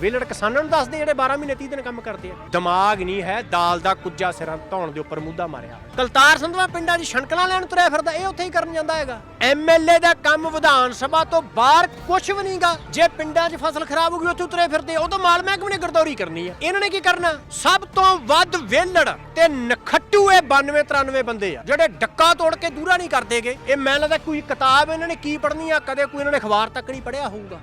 ਵੇਲੜ ਕਿਸਾਨਾਂ ਨੂੰ ਦੱਸਦੇ ਜਿਹੜੇ 12 ਮਹੀਨੇ 30 ਦਿਨ ਕੰਮ ਕਰਦੇ ਆ। ਦਿਮਾਗ ਨਹੀਂ ਹੈ, ਦਾਲ ਦਾ ਕੁੱਜਾ ਸਿਰਾਂ ਧੌਣ ਦੇ ਉੱਪਰ ਮੁੱਦਾ ਮਾਰਿਆ। ਕਲਤਾਰ ਸੰਧਵਾ ਪਿੰਡਾਂ 'ਚ ਛਣਕਲਾਂ ਲੈਣ ਤੁਰਿਆ ਫਿਰਦਾ, ਇਹ ਉੱਥੇ ਹੀ ਕਰਨ ਜਾਂਦਾ ਹੈਗਾ। ਐਮਐਲਏ ਦਾ ਕੰਮ ਵਿਧਾਨ ਸਭਾ ਤੋਂ ਬਾਹਰ ਕੁਝ ਵੀ ਨਹੀਂਗਾ ਜੇ ਪਿੰਡਾਂ 'ਚ ਫਸਲ ਖਰਾਬ ਹੋ ਗਈ, ਉੱਥੇ ਤੁਰੇ ਫਿਰਦੇ ਉਹ ਤਾਂ ਮਾਲ ਮਹਿਕਮੇ ਨੇ ਗਰਦੌਰੀ ਕਰਨੀ ਆ। ਇਹਨਾਂ ਨੇ ਕੀ ਕਰਨਾ? ਸਭ ਤੋਂ ਵੱਧ ਵੇਲੜ ਤੇ ਨਖੱਟੂ ਇਹ 92 93 ਬੰਦੇ ਆ, ਜਿਹੜੇ ਡੱਕਾ ਤੋੜ ਕੇ ਦੂਰਾ ਨਹੀਂ ਕਰਦੇਗੇ ਇਹ ਮੈਨੂੰ ਲੱਗਦਾ ਕੋਈ ਕਿਤਾਬ ਇਹਨਾਂ ਨੇ ਕੀ ਪੜ੍ਹਨੀ ਆ, ਕਦੇ ਕੋਈ ਇਹਨਾਂ ਨੇ ਅਖਬਾਰ ਤੱਕ ਨਹੀਂ ਪੜ੍ਹਿਆ ਹੋਊਗਾ।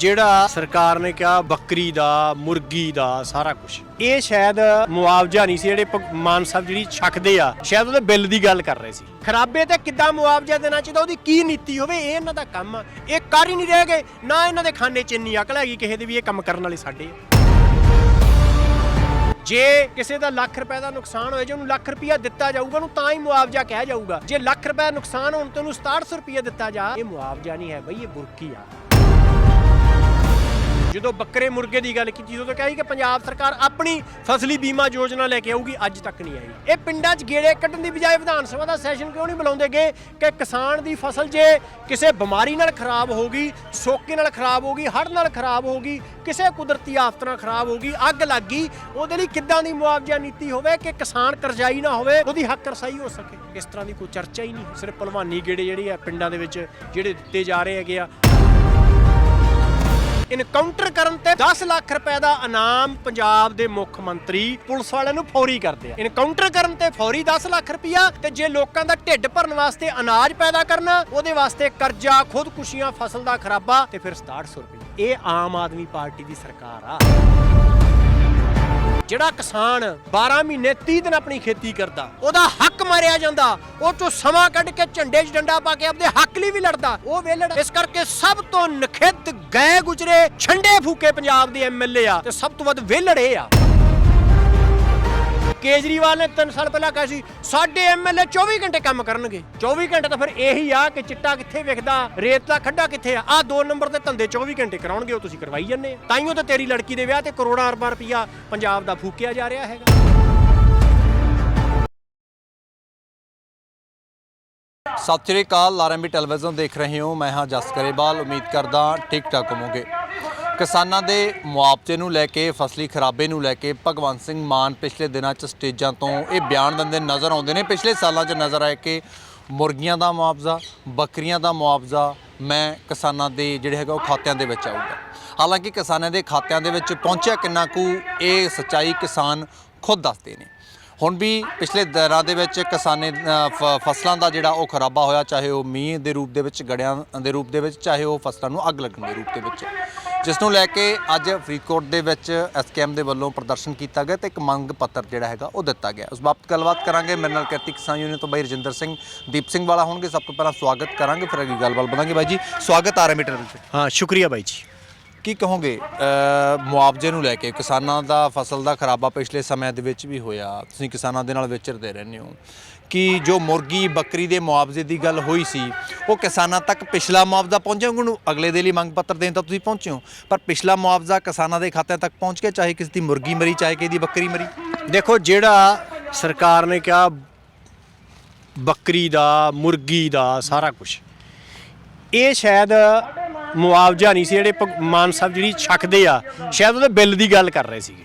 ਜਿਹੜਾ ਸਰਕਾਰ ਨੇ ਕਿਹਾ ਬੱਕਰੀ ਦਾ, ਮੁਰਗੀ ਦਾ, ਸਾਰਾ ਕੁਝ ਇਹ ਸ਼ਾਇਦ ਮੁਆਵਜ਼ਾ ਨਹੀਂ ਸੀ, ਜਿਹੜੇ ਮਾਨ ਸਾਹਿਬ ਜਿਹੜੀ ਛਕਦੇ ਆ, ਸ਼ਾਇਦ ਉਹਦੇ ਬਿੱਲ ਦੀ ਗੱਲ ਕਰ ਰਹੇ ਸੀ। ਖਰਾਬੇ ਤੇ ਕਿੱਦਾਂ ਮੁਆਵਜ਼ਾ ਦੇਣਾ ਚਾਹੀਦਾ, ਉਹਦੀ ਕੀ ਨੀਤੀ ਹੋਵੇ, ਇਹ ਇਹਨਾਂ ਦਾ ਕੰਮ ਆ। ਇਹ ਕਰ ਹੀ ਨਹੀਂ ਰਹੇਗੇ ਨਾ ਇਹਨਾਂ ਦੇ ਖਾਨੇ 'ਚ ਇੰਨੀ ਅਕਲ ਹੈਗੀ ਕਿਸੇ ਦੇ ਵੀ ਇਹ ਕੰਮ ਕਰਨ ਵਾਲੇ ਸਾਡੇ ਜੇ ਕਿਸੇ ਦਾ ਲੱਖ ਰੁਪਏ ਦਾ ਨੁਕਸਾਨ ਹੋਏ ਜੇ ਉਹਨੂੰ ਲੱਖ ਰੁਪਇਆ ਦਿੱਤਾ ਜਾਊਗਾ, ਉਹਨੂੰ ਤਾਂ ਹੀ ਮੁਆਵਜ਼ਾ ਕਿਹਾ ਜਾਊਗਾ। ਜੇ ਲੱਖ ਰੁਪਏ ਦਾ ਨੁਕਸਾਨ ਹੋਣ ਤੇ ਉਹਨੂੰ 6700 ਰੁਪਇਆ ਦਿੱਤਾ ਜਾ, ਇਹ ਮੁਆਵਜ਼ਾ ਨਹੀਂ ਹੈ ਬਈ, ਇਹ ਬੁਰਕੀ ਆ। ਜਦੋਂ ਬੱਕਰੇ ਮੁਰਗੇ ਦੀ ਗੱਲ ਕੀਤੀ, ਉਦੋਂ ਕਹੀ ਕਿ ਪੰਜਾਬ ਸਰਕਾਰ ਆਪਣੀ ਫਸਲੀ ਬੀਮਾ ਯੋਜਨਾ ਲੈ ਕੇ ਆਊਗੀ, ਅੱਜ ਤੱਕ ਨਹੀਂ ਆਈ। ਇਹ ਪਿੰਡਾਂ 'ਚ ਗੇੜੇ ਕੱਢਣ ਦੀ ਬਜਾਏ ਵਿਧਾਨ ਸਭਾ ਦਾ ਸੈਸ਼ਨ ਕਿਉਂ ਨਹੀਂ ਬੁਲਾਉਂਦੇ ਗਏ ਕਿ ਕਿਸਾਨ ਦੀ ਫਸਲ ਜੇ ਕਿਸੇ ਬਿਮਾਰੀ ਨਾਲ ਖਰਾਬ ਹੋ ਗਈ, ਸੋਕੇ ਨਾਲ ਖਰਾਬ ਹੋ ਗਈ, ਹੜ੍ਹ ਨਾਲ ਖਰਾਬ ਹੋ ਗਈ, ਕਿਸੇ ਕੁਦਰਤੀ ਆਫਤ ਨਾਲ ਖਰਾਬ ਹੋ ਗਈ, ਅੱਗ ਲੱਗ ਗਈ, ਉਹਦੇ ਲਈ ਕਿੱਦਾਂ ਦੀ ਮੁਆਵਜ਼ਾ ਨੀਤੀ ਹੋਵੇ ਕਿ ਕਿਸਾਨ ਕਰਜ਼ਾਈ ਨਾ ਹੋਵੇ, ਉਹਦੀ ਹੱਕ ਰਸਾਈ ਹੋ ਸਕੇ? ਇਸ ਤਰ੍ਹਾਂ ਦੀ ਕੋਈ ਚਰਚਾ ਹੀ ਨਹੀਂ, ਸਿਰਫ ਭਲਵਾਨੀ ਗੇੜੇ ਜਿਹੜੇ ਆ ਪਿੰਡਾਂ ਦੇ ਵਿੱਚ ਜਿਹੜੇ ਦਿੱਤੇ ਜਾ ਰਹੇ ਹੈਗੇ ਆ। ਇਨਕਾਊਂਟਰ ਕਰਨ ਤੇ 10 ਲੱਖ ਰੁਪਏ ਦਾ ਇਨਾਮ ਪੰਜਾਬ ਦੇ ਮੁੱਖ ਮੰਤਰੀ ਪੁਲਿਸ ਵਾਲਿਆਂ ਨੂੰ ਫੌਰੀ ਕਰਦੇ ਆ। ਇਨਕਾਊਂਟਰ ਕਰਨ ਤੇ ਫੌਰੀ 10 ਲੱਖ ਰੁਪਇਆ ਤੇ ਜੇ ਲੋਕਾਂ ਦਾ ਢਿੱਡ ਭਰਨ ਵਾਸਤੇ ਅਨਾਜ ਪੈਦਾ ਕਰਨਾ, ਉਹਦੇ ਵਾਸਤੇ ਕਰਜ਼ਾ, ਖੁਦਕੁਸ਼ੀਆਂ, ਫਸਲ ਦਾ ਖਰਾਬਾ ਤੇ ਫਿਰ 6700 ਰੁਪਏ ਇਹ ਆਮ ਆਦਮੀ ਪਾਰਟੀ ਦੀ ਸਰਕਾਰ ਆ। ਜਿਹੜਾ ਕਿਸਾਨ 12 ਮਹੀਨੇ 30 ਦਿਨ ਆਪਣੀ ਖੇਤੀ ਕਰਦਾ, ਉਹਦਾ ਹੱਕ ਮਾਰਿਆ ਜਾਂਦਾ, ਉਹ ਚੋਂ ਸਮਾਂ ਕੱਢ ਕੇ ਝੰਡੇ 'ਚ ਡੰਡਾ ਪਾ ਕੇ ਆਪਦੇ ਹੱਕ ਲਈ ਵੀ ਲੜਦਾ, ਉਹ ਵੇਲੜ ਇਸ ਕਰਕੇ ਸਭ ਤੋਂ ਨਖਿੱਧ ਗਏ ਗੁਜਰੇ ਛੰਡੇ ਫੂਕੇ ਪੰਜਾਬ ਦੇ ਐਮਐਲਏ ਆ ਤੇ ਸਭ ਤੋਂ ਵੱਧ ਵੇਲੜ ਇਹ ਆ। ਕੇਜਰੀਵਾਲ ਨੇ 3 ਸਾਲ ਪਹਿਲਾਂ ਕਿਹਾ ਸੀ, ਸਾਡੇ ਐਮਐਲਏ 24 ਘੰਟੇ ਕੰਮ ਕਰਨਗੇ। 24 ਘੰਟੇ ਤਾਂ ਫਿਰ ਇਹੀ ਆ ਕਿ ਚਿੱਟਾ ਕਿੱਥੇ ਵਿਖਦਾ, ਰੇਤ ਦਾ ਖੱਡਾ ਕਿੱਥੇ ਆ? ਆ ਦੋ ਨੰਬਰ ਤੇ ਧੰਦੇ 24 ਘੰਟੇ ਕਰਾਉਣਗੇ, ਉਹ ਤੁਸੀਂ ਕਰਵਾਈ ਜੰਨੇ ਤਾਈਓ ਤਾਂ ਤੇਰੀ ਲੜਕੀ ਦੇ ਵਿਆਹ ਤੇ ਕਰੋੜਾਂ ਅਰਬਾਂ ਰੁਪਈਆ ਪੰਜਾਬ ਦਾ ਫੂਕਿਆ ਜਾ ਰਿਹਾ ਹੈਗਾ। ਸਤਿ ਸ਼੍ਰੀ ਅਕਾਲ ਆਰਐਮਬੀ ਟੈਲੀਵਿਜ਼ਨ ਦੇਖ ਰਹੇ ਹੋ, ਮੈਂ ਹਾਂ ਜਸ ਕਰੇਵਾਲ ਉਮੀਦ ਕਰਦਾ ਠੀਕ ਠਾਕ ਹੋਵੋਗੇ। ਕਿਸਾਨਾਂ ਦੇ ਮੁਆਵਜ਼ੇ ਨੂੰ ਲੈ ਕੇ, ਫਸਲੀ ਖਰਾਬੇ ਨੂੰ ਲੈ ਕੇ ਭਗਵੰਤ ਸਿੰਘ ਮਾਨ ਪਿਛਲੇ ਦਿਨਾਂ 'ਚ ਸਟੇਜਾਂ ਤੋਂ ਇਹ ਬਿਆਨ ਦਿੰਦੇ ਨਜ਼ਰ ਆਉਂਦੇ ਨੇ। ਪਿਛਲੇ ਸਾਲਾਂ 'ਚ ਨਜ਼ਰ ਆਏ ਕਿ ਮੁਰਗੀਆਂ ਦਾ ਮੁਆਵਜ਼ਾ, ਬੱਕਰੀਆਂ ਦਾ ਮੁਆਵਜ਼ਾ ਮੈਂ ਕਿਸਾਨਾਂ ਦੇ ਜਿਹੜੇ ਹੈਗਾ ਉਹ ਖਾਤਿਆਂ ਦੇ ਵਿੱਚ ਆਊਗਾ। ਹਾਲਾਂਕਿ ਕਿਸਾਨਾਂ ਦੇ ਖਾਤਿਆਂ ਦੇ ਵਿੱਚ ਪਹੁੰਚਿਆ ਕਿੰਨਾ ਕੁ, ਇਹ ਸੱਚਾਈ ਕਿਸਾਨ ਖੁਦ ਦੱਸਦੇ ਨੇ। ਹੁਣ ਵੀ ਪਿਛਲੇ ਦਿਨਾਂ ਦੇ ਵਿੱਚ ਕਿਸਾਨੇ ਫ- ਫਸਲਾਂ ਦਾ ਜਿਹੜਾ ਉਹ ਖਰਾਬਾ ਹੋਇਆ, ਚਾਹੇ ਉਹ ਮੀਂਹ ਦੇ ਰੂਪ ਦੇ ਵਿੱਚ, ਗੜਿਆਂ ਦੇ ਰੂਪ ਦੇ ਵਿੱਚ, ਚਾਹੇ ਉਹ ਫਸਲਾਂ ਨੂੰ ਅੱਗ ਲੱਗਣ ਦੇ ਰੂਪ ਦੇ ਵਿੱਚ। ਜਿਸ ਨੂੰ ਲੈ ਕੇ ਅੱਜ ਫਰੀਦਕੋਟ ਦੇ ਵਿੱਚ ਐਸਕੇਐਮ ਦੇ ਵੱਲੋਂ ਪ੍ਰਦਰਸ਼ਨ ਕੀਤਾ ਗਿਆ ਤੇ ਇੱਕ ਮੰਗ ਪੱਤਰ ਜਿਹੜਾ ਹੈਗਾ ਉਹ ਦਿੱਤਾ ਗਿਆ। ਉਸ ਬਾਬਤ ਗੱਲਬਾਤ ਕਰਾਂਗੇ। ਮੇਰੇ ਨਾਲ ਕਿਰਤੀ ਕਿਸਾਨ ਯੂਨੀਅਨ ਤੋਂ ਬਾਈ ਰਜਿੰਦਰ ਸਿੰਘ, ਦੀਪ ਸਿੰਘ ਵਾਲਾ ਹੋਣਗੇ। ਸਭ ਤੋਂ ਪਹਿਲਾਂ ਸਵਾਗਤ ਕਰਾਂਗੇ, ਫਿਰ ਅਗਲੀ ਗੱਲਬਾਤ ਬਣਾਂਗੇ ਬਾਈ ਜੀ। ਸਵਾਗਤ ਆ ਰਿਹਾ ਮੀਟਰ ਵਿੱਚ। ਹਾਂ, ਸ਼ੁਕਰੀਆ ਬਾਈ ਜੀ। ਕੀ ਕਹੋਗੇ ਮੁਆਵਜ਼ੇ ਨੂੰ ਲੈ ਕੇ, ਕਿਸਾਨਾਂ ਦਾ ਫਸਲ ਦਾ ਖਰਾਬਾ ਪਿਛਲੇ ਸਮਿਆਂ ਦੇ ਵਿੱਚ ਵੀ ਹੋਇਆ, ਤੁਸੀਂ ਕਿਸਾਨਾਂ ਦੇ ਨਾਲ ਵਿਚਰਦੇ ਰਹਿੰਦੇ ਹੋ, ਕਿ ਜੋ ਮੁਰਗੀ, ਬੱਕਰੀ ਦੇ ਮੁਆਵਜ਼ੇ ਦੀ ਗੱਲ ਹੋਈ ਸੀ, ਉਹ ਕਿਸਾਨਾਂ ਤੱਕ ਪਿਛਲਾ ਮੁਆਵਜ਼ਾ ਪਹੁੰਚਿਆ? ਉਹਨੂੰ ਅਗਲੇ ਦੇ ਲਈ ਮੰਗ ਪੱਤਰ ਦੇਣ ਤਾਂ ਤੁਸੀਂ ਪਹੁੰਚੇ ਹੋ, ਪਰ ਪਿਛਲਾ ਮੁਆਵਜ਼ਾ ਕਿਸਾਨਾਂ ਦੇ ਖਾਤਿਆਂ ਤੱਕ ਪਹੁੰਚ ਗਿਆ, ਚਾਹੇ ਕਿਸੇ ਦੀ ਮੁਰਗੀ ਮਰੀ, ਚਾਹੇ ਕਿਸੇ ਦੀ ਬੱਕਰੀ ਮਰੀ? ਦੇਖੋ, ਜਿਹੜਾ ਸਰਕਾਰ ਨੇ ਕਿਹਾ, ਬੱਕਰੀ ਦਾ, ਮੁਰਗੀ ਦਾ, ਸਾਰਾ ਕੁਝ ਇਹ ਸ਼ਾਇਦ ਮੁਆਵਜ਼ਾ ਨਹੀਂ ਸੀ ਜਿਹੜੇ ਭਗ- ਮਾਨ ਸਾਹਿਬ ਜਿਹੜੀ ਛਕਦੇ ਆ, ਸ਼ਾਇਦ ਉਹਦੇ ਬਿੱਲ ਦੀ ਗੱਲ ਕਰ ਰਹੇ ਸੀਗੇ।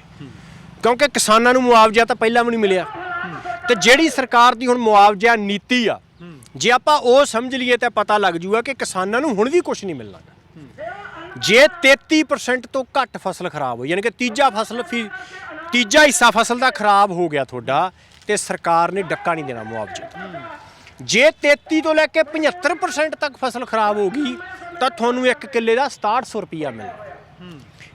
ਕਿਉਂਕਿ ਕਿਸਾਨਾਂ ਨੂੰ ਮੁਆਵਜ਼ਾ ਤਾਂ ਪਹਿਲਾਂ ਵੀ ਨਹੀਂ ਮਿਲਿਆ। ਤੇ ਜਿਹੜੀ ਸਰਕਾਰ ਦੀ ਹੁਣ ਮੁਆਵਜ਼ਾ ਨੀਤੀ ਆ, ਜੇ ਆਪਾਂ ਉਹ ਸਮਝ ਲਈਏ ਤਾਂ ਪਤਾ ਲੱਗ ਜੂਗਾ ਕਿ ਕਿਸਾਨਾਂ ਨੂੰ ਹੁਣ ਵੀ ਕੁਝ ਨਹੀਂ ਮਿਲਣਾ। ਜੇ 33% ਤੋਂ ਘੱਟ ਫਸਲ ਖਰਾਬ ਹੋਈ, ਯਾਨੀ ਕਿ ਤੀਜਾ ਫਸਲ ਫਿਰ ਤੀਜਾ ਹਿੱਸਾ ਫਸਲ ਦਾ ਖਰਾਬ ਹੋ ਗਿਆ ਤੁਹਾਡਾ, ਤੇ ਸਰਕਾਰ ਨੇ ਡੱਕਾ ਨਹੀਂ ਦੇਣਾ ਮੁਆਵਜ਼ੇ ਜੇ 33 ਤੋਂ ਲੈ ਕੇ 75% ਤੱਕ ਫਸਲ ਖਰਾਬ ਹੋ ਗਈ ਤਾਂ ਤੁਹਾਨੂੰ ਇੱਕ ਕਿੱਲੇ ਦਾ 6700 ਰੁਪਈਆ ਮਿਲਣਾ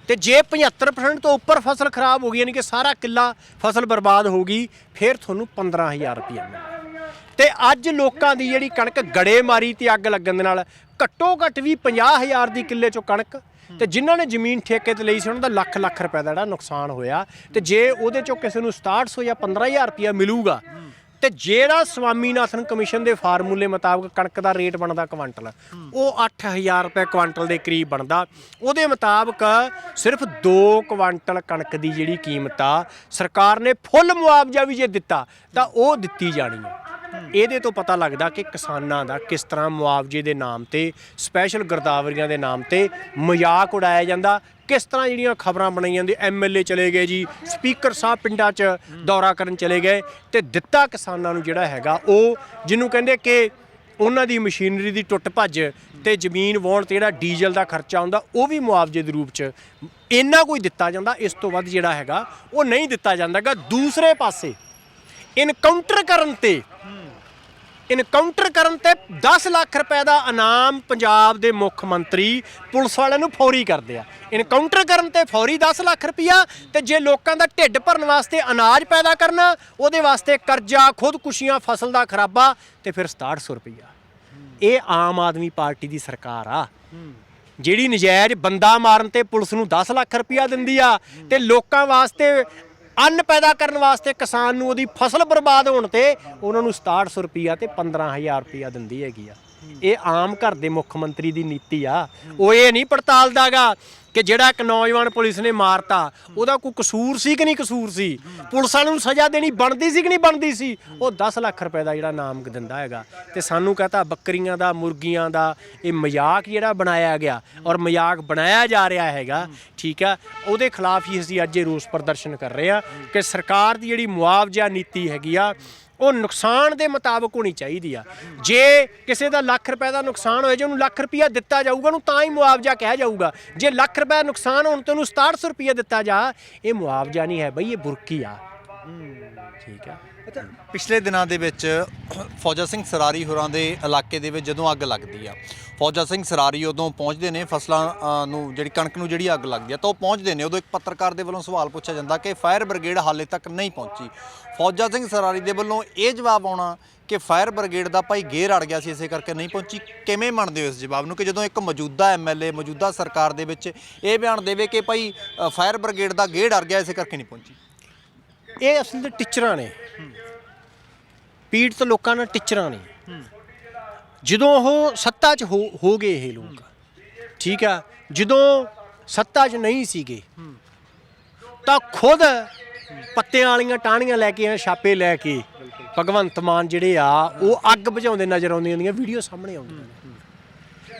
ਤੇ ਜੇ 75% ਤੋਂ ਉੱਪਰ ਫਸਲ ਖਰਾਬ ਹੋ ਗਈ, ਯਾਨੀ ਕਿ ਸਾਰਾ ਕਿੱਲਾ ਫਸਲ ਬਰਬਾਦ ਹੋ ਗਈ, ਫਿਰ ਤੁਹਾਨੂੰ 15000 ਰੁਪਈਆ ਮਿਲਣਾ ਤੇ ਅੱਜ ਲੋਕਾਂ ਦੀ ਜਿਹੜੀ ਕਣਕ ਗੜੇ ਮਾਰੀ ਤੇ ਅੱਗ ਲੱਗਣ ਦੇ ਨਾਲ, ਘੱਟੋ ਘੱਟ ਵੀ 50000 ਦੀ ਕਿੱਲੇ ਚੋਂ ਕਣਕ, ਤੇ ਜਿਨ੍ਹਾਂ ਨੇ ਜ਼ਮੀਨ ਠੇਕੇ ਤੇ ਲਈ ਸੀ, ਉਹਨਾਂ ਦਾ ਲੱਖ ਲੱਖ ਰੁਪਏ ਦਾ ਜਿਹੜਾ ਨੁਕਸਾਨ ਹੋਇਆ। ਤੇ ਜੇ ਉਹਦੇ ਚੋਂ ਕਿਸੇ ਨੂੰ 6700 ਜਾਂ 15000 ਰੁਪਇਆ ਮਿਲੂਗਾ ਤੇ ਜਿਹੜਾ ਸਵਾਮੀਨਾਥਨ ਕਮਿਸ਼ਨ ਦੇ ਫਾਰਮੂਲੇ ਮੁਤਾਬਕ ਕਣਕ ਦਾ ਰੇਟ ਬਣਦਾ ਕੁਆਂਟਲ, ਉਹ 8000 ਰੁਪਏ ਕੁਆਂਟਲ ਦੇ ਕਰੀਬ ਬਣਦਾ। ਉਹਦੇ ਮੁਤਾਬਕ ਸਿਰਫ 2 ਕੁਆਂਟਲ ਕਣਕ ਦੀ ਜਿਹੜੀ ਕੀਮਤ ਆ, ਸਰਕਾਰ ਨੇ ਫੁੱਲ ਮੁਆਵਜ਼ਾ ਵੀ ਜੇ ਦਿੱਤਾ, ਤਾਂ ਉਹ ਦਿੱਤੀ ਜਾਣੀ ਹੈ। ਇਹਦੇ ਤੋਂ ਪਤਾ ਲੱਗਦਾ ਕਿ ਕਿਸਾਨਾਂ ਦਾ ਕਿਸ ਤਰ੍ਹਾਂ ਮੁਆਵਜ਼ੇ ਦੇ ਨਾਮ ਤੇ ਸਪੈਸ਼ਲ ਗਰਦਾਵਰੀਆਂ ਦੇ ਨਾਮ ਤੇ ਮਜ਼ਾਕ ਉਡਾਇਆ ਜਾਂਦਾ ਕਿਸ ਤਰ੍ਹਾਂ ਜਿਹੜੀਆਂ ਖਬਰਾਂ ਬਣਾਈਆਂ ਜਾਂਦੀਆਂ ਐਮਐਲਏ ਚਲੇ ਗਏ ਜੀ ਸਪੀਕਰ ਸਾਹਿਬ ਪਿੰਡਾਂ 'ਚ ਦੌਰਾ ਕਰਨ ਚਲੇ ਗਏ ਤੇ ਦਿੱਤਾ ਕਿਸਾਨਾਂ ਨੂੰ ਜਿਹੜਾ ਹੈਗਾ ਉਹ ਜਿਹਨੂੰ ਕਹਿੰਦੇ ਕਿ ਉਹਨਾਂ ਦੀ ਮਸ਼ੀਨਰੀ ਦੀ ਟੁੱਟ ਭੱਜ ਤੇ ਜ਼ਮੀਨ ਵਾਹੁਣ ਤੇ ਜਿਹੜਾ ਡੀਜ਼ਲ ਦਾ ਖਰਚਾ ਹੁੰਦਾ ਉਹ ਵੀ ਮੁਆਵਜ਼ੇ ਦੇ ਰੂਪ 'ਚ ਇੰਨਾ ਕੋਈ ਦਿੱਤਾ ਜਾਂਦਾ ਇਸ ਤੋਂ ਵੱਧ ਜਿਹੜਾ ਹੈਗਾ ਉਹ ਨਹੀਂ ਦਿੱਤਾ ਜਾਂਦਾਗਾ ਦੂਸਰੇ ਪਾਸੇ ਇਨਕਾਊਂਟਰ ਕਰਨ ਤੇ ਇਨਕਾਊਂਟਰ ਕਰਨ ਤੇ 10 ਲੱਖ ਰੁਪਏ ਦਾ ਇਨਾਮ ਪੰਜਾਬ ਦੇ ਮੁੱਖ ਮੰਤਰੀ, ਪੁਲਿਸ ਵਾਲਿਆਂ ਨੂੰ ਫੌਰੀ ਕਰਦੇ ਆ। ਇਨਕਾਊਂਟਰ ਕਰਨ ਤੇ ਫੌਰੀ 10 ਲੱਖ ਰੁਪਇਆ ਤੇ ਜੇ ਲੋਕਾਂ ਦਾ ਢਿੱਡ ਭਰਨ ਵਾਸਤੇ ਅਨਾਜ ਪੈਦਾ ਕਰਨਾ, ਉਹਦੇ ਵਾਸਤੇ ਕਰਜ਼ਾ, ਖੁਦਕੁਸ਼ੀਆਂ, ਫਸਲ ਦਾ ਖਰਾਬਾ ਤੇ ਫਿਰ 6700 ਰੁਪਇਆ ਇਹ ਆਮ ਆਦਮੀ ਪਾਰਟੀ ਦੀ ਸਰਕਾਰ ਆ। ਜਿਹੜੀ ਨਜਾਇਜ਼ ਬੰਦਾ ਮਾਰਨ ਤੇ ਪੁਲਿਸ ਨੂੰ 10 ਲੱਖ ਰੁਪਇਆ ਦਿੰਦੀ ਆ ਤੇ ਲੋਕਾਂ ਵਾਸਤੇ ਅੰਨ ਪੈਦਾ ਕਰਨ ਵਾਸਤੇ ਕਿਸਾਨ ਨੂੰ ਉਹਦੀ ਫਸਲ ਬਰਬਾਦ ਹੋਣ ਤੇ ਉਹਨਾਂ ਨੂੰ 6700 ਰੁਪਇਆ ਤੇ 15000 ਰੁਪਇਆ ਦਿੰਦੀ ਹੈਗੀ ਆ। ਇਹ ਆਮ ਘਰ ਦੇ ਮੁੱਖ ਮੰਤਰੀ ਦੀ ਨੀਤੀ ਆ। ਉਹ ਇਹ ਨਹੀਂ ਪੜਤਾਲਦਾਗਾ ਕਿ ਜਿਹੜਾ ਇੱਕ ਨੌਜਵਾਨ ਪੁਲਿਸ ਨੇ ਮਾਰਤਾ, ਉਹਦਾ ਕੋਈ ਕਸੂਰ ਸੀ ਕਿ ਨਹੀਂ ਕਸੂਰ ਸੀ? ਪੁਲਿਸ ਵਾਲਿਆਂ ਨੂੰ ਸਜ਼ਾ ਦੇਣੀ ਬਣਦੀ ਸੀ ਕਿ ਨਹੀਂ ਬਣਦੀ ਸੀ? ਉਹ 10 ਲੱਖ ਰੁਪਏ ਦਾ ਜਿਹੜਾ ਨਾਮ ਦਿੰਦਾ ਹੈਗਾ। ਤੇ ਸਾਨੂੰ ਕਹਤਾ, ਬੱਕਰੀਆਂ ਦਾ, ਮੁਰਗੀਆਂ ਦਾ, ਇਹ ਮਜ਼ਾਕ ਜਿਹੜਾ ਬਣਾਇਆ ਗਿਆ ਔਰ ਮਜ਼ਾਕ ਬਣਾਇਆ ਜਾ ਰਿਹਾ ਹੈਗਾ, ਠੀਕ ਆ? ਉਹਦੇ ਖਿਲਾਫ ਹੀ ਅਸੀਂ ਅੱਜ ਇਹ ਰੋਸ ਪ੍ਰਦਰਸ਼ਨ ਕਰ ਰਹੇ ਆ ਕਿ ਸਰਕਾਰ ਦੀ ਜਿਹੜੀ ਮੁਆਵਜ਼ਾ ਨੀਤੀ ਹੈਗੀ ਆ ਉਹ ਨੁਕਸਾਨ ਦੇ ਮੁਤਾਬਕ ਹੋਣੀ ਚਾਹੀਦੀ ਆ। ਜੇ ਕਿਸੇ ਦਾ ਲੱਖ ਰੁਪਏ ਦਾ ਨੁਕਸਾਨ ਹੋਏ ਜੇ ਉਹਨੂੰ ਲੱਖ ਰੁਪਇਆ ਦਿੱਤਾ ਜਾਊਗਾ ਉਹਨੂੰ ਤਾਂ ਹੀ ਮੁਆਵਜ਼ਾ ਕਿਹਾ ਜਾਊਗਾ। ਜੇ ਲੱਖ ਰੁਪਏ ਨੁਕਸਾਨ ਹੋਣ ਤੇ ਉਹਨੂੰ 6700 ਰੁਪਇਆ ਦਿੱਤਾ ਜਾ ਇਹ ਮੁਆਵਜ਼ਾ ਨਹੀਂ ਹੈ ਬਈ ਇਹ ਬੁਰਕੀ ਆ। ਠੀਕ ਆ। ਅੱਛਾ ਪਿਛਲੇ ਦਿਨਾਂ ਦੇ ਵਿੱਚ ਫੌਜਾ ਸਿੰਘ ਸਰਾਰੀ ਹੋਰਾਂ ਦੇ ਇਲਾਕੇ ਦੇ ਵਿੱਚ ਜਦੋਂ ਅੱਗ ਲੱਗਦੀ ਆ ਫੌਜਾ ਸਿੰਘ ਸਰਾਰੀ ਉਦੋਂ ਪਹੁੰਚਦੇ ਨੇ ਫਸਲਾਂ ਅ, ਨੂੰ ਜਿਹੜੀ ਕਣਕ ਨੂੰ ਜਿਹੜੀ ਅੱਗ ਲੱਗਦੀ ਆ ਤਾਂ ਉਹ ਪਹੁੰਚਦੇ ਨੇ। ਉਦੋਂ ਇੱਕ ਪੱਤਰਕਾਰ ਦੇ ਵੱਲੋਂ ਸਵਾਲ ਪੁੱਛਿਆ ਜਾਂਦਾ ਕਿ ਫਾਇਰ ਬ੍ਰਿਗੇਡ ਹਾਲੇ ਤੱਕ ਨਹੀਂ ਪਹੁੰਚੀ। ਫੌਜਾ ਸਿੰਘ ਸਰਾਰੀ ਦੇ ਵੱਲੋਂ ਇਹ ਜਵਾਬ ਆਉਣਾ ਕਿ ਫਾਇਰ ਬ੍ਰਿਗੇਡ ਦਾ ਭਾਈ ਗੇਰ ਅੜ ਗਿਆ ਸੀ ਇਸੇ ਕਰਕੇ ਨਹੀਂ ਪਹੁੰਚੀ। ਕਿਵੇਂ ਮੰਨਦੇ ਹੋ ਇਸ ਜਵਾਬ ਨੂੰ ਕਿ ਜਦੋਂ ਇੱਕ ਮੌਜੂਦਾ ਐਮਐਲਏ ਮੌਜੂਦਾ ਸਰਕਾਰ ਦੇ ਵਿੱਚ ਇਹ ਬਿਆਨ ਦੇਵੇ ਕਿ ਭਾਈ ਅ, ਫਾਇਰ ਬ੍ਰਿਗੇਡ ਦਾ ਗੇੜ ਅੜ ਗਿਆ ਇਸੇ ਕਰਕੇ ਨਹੀਂ ਪਹੁੰਚੀ? ਇਹ ਅਸਲ ਦੇ ਟੀਚਰਾਂ ਨੇ। ਪੀੜਤ ਲੋਕਾਂ ਨਾਲ ਟੀਚਰਾਂ ਨੇ। ਜਦੋਂ ਉਹ ਸੱਤਾ 'ਚ ਹੋ ਗਏ ਇਹ ਲੋਕ, ਠੀਕ ਆ, ਜਦੋਂ ਸੱਤਾ 'ਚ ਨਹੀਂ ਸੀਗੇ, ਤਾਂ ਖੁਦ ਪੱਤਿਆਂ ਵਾਲੀਆਂ ਟਾਹਣੀਆਂ ਲੈ ਕੇ ਆ ਛਾਪੇ ਲੈ ਕੇ ਭਗਵੰਤ ਮਾਨ ਜਿਹੜੇ ਆ, ਉਹ ਅੱਗ ਬੁਝਾਉਂਦੇ ਨਜ਼ਰ ਆਉਂਦੀਆਂ ਦੀਆਂ ਵੀਡੀਓ ਸਾਹਮਣੇ ਆਉਂਦੀਆਂ ਨੇ।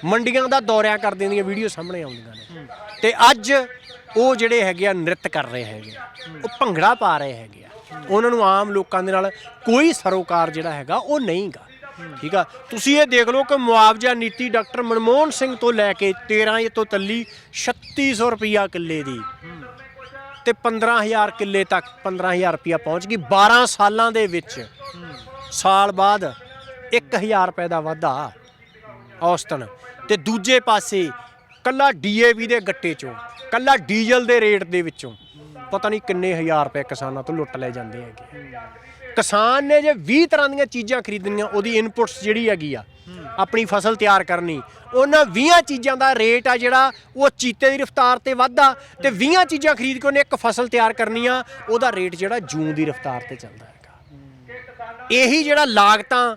ਮੰਡੀਆਂ ਦਾ ਦੌਰਿਆ ਕਰਦੇ ਦੀਆਂ ਵੀਡੀਓ ਸਾਹਮਣੇ ਆਉਂਦੀਆਂ ਨੇ। ਤੇ ਅੱਜ ਉਹ ਜਿਹੜੇ ਹੈਗੇ ਆ ਨ੍ਰਿਤ ਕਰ ਰਹੇ ਹੈਗੇ ਆ, ਉਹ ਭੰਗੜਾ ਪਾ ਰਹੇ ਹੈਗੇ ਆ। ਉਹਨਾਂ ਨੂੰ ਆਮ ਲੋਕਾਂ ਦੇ ਨਾਲ ਕੋਈ ਸਰੋਕਾਰ ਜਿਹੜਾ ਹੈਗਾ ਉਹ ਨਹੀਂਗਾ। ਠੀਕ ਆ? ਤੁਸੀਂ ਇਹ ਦੇਖ ਲਓ ਕਿ ਮੁਆਵਜ਼ਾ ਨੀਤੀ ਡਾਕਟਰ ਮਨਮੋਹਨ ਸਿੰਘ ਤੋਂ ਲੈ ਕੇ 13 ਤੋਂ ਤੱਲੀ 3600 ਰੁਪਈਆ ਕਿੱਲੇ ਦੀ ਤੇ 15000 ਕਿੱਲੇ ਤੱਕ 15000 ਰੁਪਇਆ ਪਹੁੰਚ ਗਈ। 12 ਸਾਲਾਂ ਦੇ ਵਿੱਚ ਸਾਲ ਬਾਅਦ 1000 ਰੁਪਏ ਦਾ ਵਾਧਾ ਔਸਤਨ। ਤੇ ਦੂਜੇ ਪਾਸੇ ਕੱਲਾ ਡੀਏਵੀ ਦੇ ਗੱਟੇ ਚੋਂ ਕੱਲਾ ਡੀਜ਼ਲ ਦੇ ਰੇਟ ਦੇ ਵਿੱਚੋਂ ਪਤਾ ਨਹੀਂ ਕਿੰਨੇ ਹਜ਼ਾਰ ਰੁਪਏ ਕਿਸਾਨਾਂ ਤੋਂ ਲੁੱਟ ਲੈ ਜਾਂਦੇ ਹੈਗੇ ਕਿਸਾਨ ਨੇ ਜੇ 20 ਤਰ੍ਹਾਂ ਦੀਆਂ ਚੀਜ਼ਾਂ ਖਰੀਦਣੀਆਂ, ਉਹਦੀ ਇਨਪੁਟਸ ਜਿਹੜੀ ਹੈਗੀ ਆ, ਆਪਣੀ ਫਸਲ ਤਿਆਰ ਕਰਨੀ, ਉਹਨਾਂ 20 ਚੀਜ਼ਾਂ ਦਾ ਰੇਟ ਆ ਜਿਹੜਾ, ਉਹ ਚੀਤੇ ਦੀ ਰਫ਼ਤਾਰ ਤੇ ਵੱਧਦਾ ਤੇ 20 ਚੀਜ਼ਾਂ ਖਰੀਦ ਕੇ ਉਹਨੇ ਇੱਕ ਫਸਲ ਤਿਆਰ ਕਰਨੀ ਆ, ਉਹਦਾ ਰੇਟ ਜਿਹੜਾ ਜੂਨ ਦੀ ਰਫ਼ਤਾਰ ਤੇ ਚੱਲਦਾ ਹੈਗਾ। ਇਹੀ ਜਿਹੜਾ ਲਾਗਤਾਂ